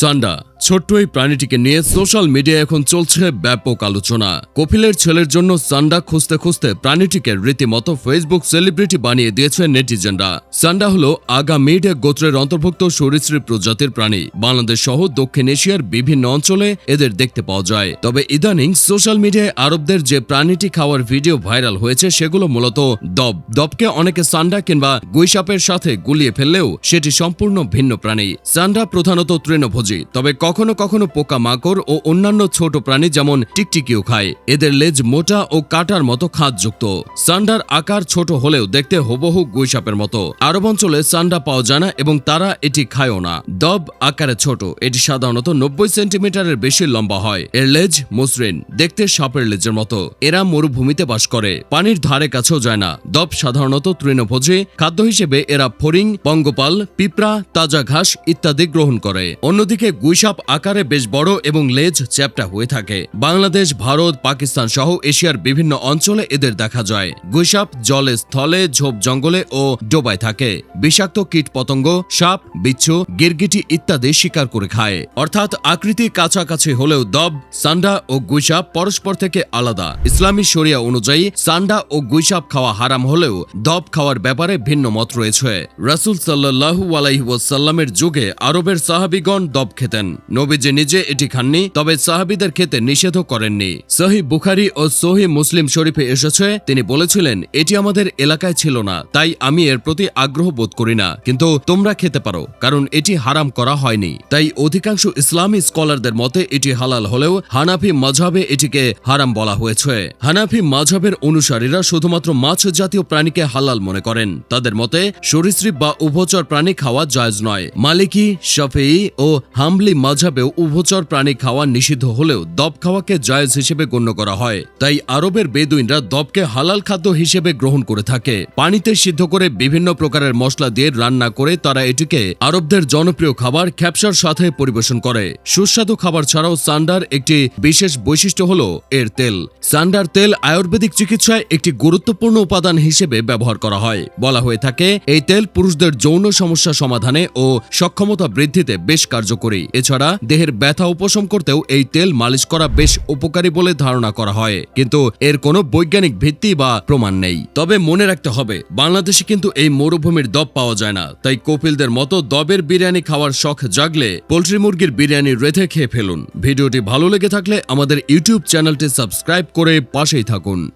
সান্ডা ছোট্ট এই প্রাণীটিকে নিয়ে সোশ্যাল মিডিয়ায় এখন চলছে ব্যাপক আলোচনা। কপিলের ছেলের জন্য সান্ডা খুঁজতে খুঁজতে প্রাণীটিকে রীতিমতো ফেসবুক সেলিব্রিটি বানিয়ে দিয়েছে নেটিজেনরা। সান্ডা হলো আগা মিড গোত্রের অন্তর্ভুক্ত সরীসৃপ প্রজাতির প্রাণী। বাংলাদেশ সহ দক্ষিণ এশিয়ার বিভিন্ন অঞ্চলে এদের দেখতে পাওয়া যায়। তবে ইদানিং সোশ্যাল মিডিয়ায় আরবদের যে প্রাণীটি খাওয়ার ভিডিও ভাইরাল হয়েছে, সেগুলো মূলত দব। দবকে অনেকে সান্ডা কিংবা গুইসাপের সাথে গুলিয়ে ফেললেও সেটি সম্পূর্ণ ভিন্ন প্রাণী। সান্ডা প্রধানত তৃণভোজী, তবে কখনো পোকা মাকড় ও অন্যান্য ছোট প্রাণী যেমন টিকটিকিও খায়। এদের লেজ মোটা ও কাটার মতো খাদযুক্ত। সান্ডার আকার ছোট হলেও দেখতে হুবহু গুইসাপের মতো। আরব অঞ্চলে সান্ডা পাওয়া যায় না এবং তারা এটি খায়ও না। দব আকারে ছোট, এটি সাধারণত নব্বই সেন্টিমিটারের বেশি লম্বা হয়। এর লেজ মসৃণ, দেখতে সাপের লেজের মতো। এরা মরুভূমিতে বাস করে, পানির ধারে কাছেও যায় না। দব সাধারণত তৃণভোজী। খাদ্য হিসেবে এরা ফরিং পঙ্গপাল, পিঁপড়া, তাজা ঘাস ইত্যাদি গ্রহণ করে। অন্যদিকে গুইসাপ আকারে বেশ বড় এবং লেজ চ্যাপ্টা হয়ে থাকে। বাংলাদেশ, ভারত, পাকিস্তান সহ এশিয়ার বিভিন্ন অঞ্চলে এদের দেখা যায়। গুইসাপ জলে স্থলে, ঝোপ জঙ্গলে ও ডোবায় থাকে। বিষাক্ত কীট পতঙ্গ সাপ, বিচ্ছু, গিরগিটি ইত্যাদি শিকার করে খায়। অর্থাৎ আকৃতি কাছাকাছি হলেও দব, সান্ডা ও গুইসাপ পরস্পর থেকে আলাদা। ইসলামী শরিয়া অনুযায়ী, সান্ডা ও গুইসাপ খাওয়া হারাম হলেও দব খাওয়ার ব্যাপারে ভিন্ন মত রয়েছে। রাসুল সাল্লাহু আলাইসাল্লামের যুগে আরবের সাহাবিগণ দব খেতেন। নবীজি নিজে এটি খাননি, তবে সাহাবিদের খেতে নিষেধও করেননি। সহি বুখারি ও সহি মুসলিম শরীফে এসেছে, তিনি বলেছিলেন, এটি আমাদের এলাকায় ছিল না, তাই আমি এর প্রতি আগ্রহ বোধ করি না। কিন্তু তোমরা খেতে পারো, কারণ এটি হারাম করা হয়নি। তাই অধিকাংশ ইসলামী স্কলারদের মতে এটি হালাল হলেও হানাফি মাঝাবে এটিকে হারাম বলা হয়েছে। হানাফি মাঝাবের অনুসারীরা শুধুমাত্র মাছ জাতীয় প্রাণীকে হালাল মনে করেন। তাদের মতে, সরীসৃপ বা উভচর প্রাণী খাওয়া জায়জ নয়। মালিকি শফেই ও হামলি মাঝাবেও উভচর প্রাণী খাওয়া নিষিদ্ধ হলেও দব খাওয়াকে জায়েজ হিসেবে গণ্য করা হয়। তাই আরবের বেদুইনরা দবকে হালাল খাদ্য হিসেবে গ্রহণ করে থাকে। পানিতে সিদ্ধ করে বিভিন্ন প্রকারের মশলা দিয়ে রান্না করে তারা এটিকে আরবদের জনপ্রিয় খাবার খ্যাপসার সাথে পরিবেশন করে। সুস্বাদু খাবার ছাড়াও সান্ডার একটি বিশেষ বৈশিষ্ট্য হল এর তেল। সান্ডার তেল আয়ুর্বেদিক চিকিৎসায় একটি গুরুত্বপূর্ণ উপাদান হিসেবে ব্যবহার করা হয়। বলা হয়ে থাকে, এই তেল পুরুষদের যৌন সমস্যা সমাধানে ও সক্ষমতা বৃদ্ধিতে বেশ কার্যকরী। এছাড়া দেহের ব্যথা উপশম করতেও এই তেল মালিশ করা বেশ উপকারী বলে ধারণা করা হয়। কিন্তু এর কোনো বৈজ্ঞানিক ভিত্তি বা প্রমাণ নেই। তবে মনে রাখতে হবে, বাংলাদেশে কিন্তু এই মরুভূমির দব পাওয়া যায় না। তাই কপিলদের মতো দবের বিরিয়ানি খাওয়ার শখ জাগলে পোলট্রি মুরগির বিরিয়ানি রেধে খেয়ে ফেলুন। ভিডিওটি ভালো লেগে থাকলে আমাদের ইউটিউব চ্যানেলটি সাবস্ক্রাইব করে পাশেই থাকুন।